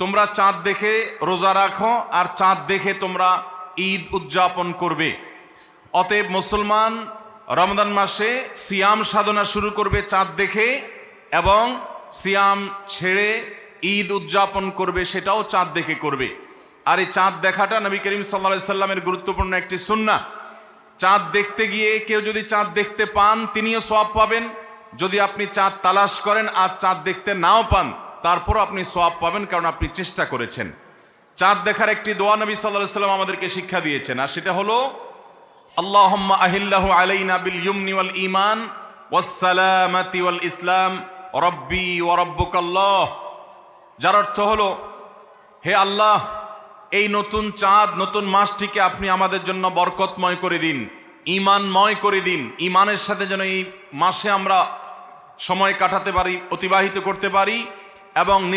তোমরা চাঁদ দেখে রোজা রাখো আর চাঁদ দেখে তোমরা ঈদ উদযাপন করবে। অতএব মুসলমান রমদান মাসে সিয়াম সাধনা শুরু করবে চাঁদ দেখে এবং সিয়াম ছেড়ে ঈদ উদযাপন করবে সেটাও চাঁদ দেখে করবে। আর এই চাঁদ দেখাটা নবী করিম সাল্লা সাল্লামের গুরুত্বপূর্ণ একটি সুন্না। চাঁদ দেখতে গিয়ে কেউ যদি চাঁদ দেখতে পান, তিনিও সব পাবেন। যদি আপনি চাঁদ তালাশ করেন আর চাঁদ দেখতে নাও পান তারপরও আপনি সওয়াব পাবেন কারণ আপনি চেষ্টা করেছেন। চাঁদ দেখার একটি দোয়া নবী সাল্লাহ সাল্লাম আমাদেরকে শিক্ষা দিয়েছেন, আর সেটা হলো, আল্লাহুম্মা আহিল্লাহু আলাইনা বিল ইয়ুমনি ওয়াল ঈমান ওয়াস সালামাতি ওয়াল ইসলাম, রব্বি ওয়া রাব্বুকাল্লাহ। যার অর্থ হলো, হে আল্লাহ, এই নতুন চাঁদ, নতুন মাসটিকে আপনি আমাদের জন্য বরকতময় করে দিন ইমানময় করে দিন। ইমানের সাথে যেন এই মাসে আমরা সময় কাটাতে পারি, অতিবাহিত করতে পারি এবং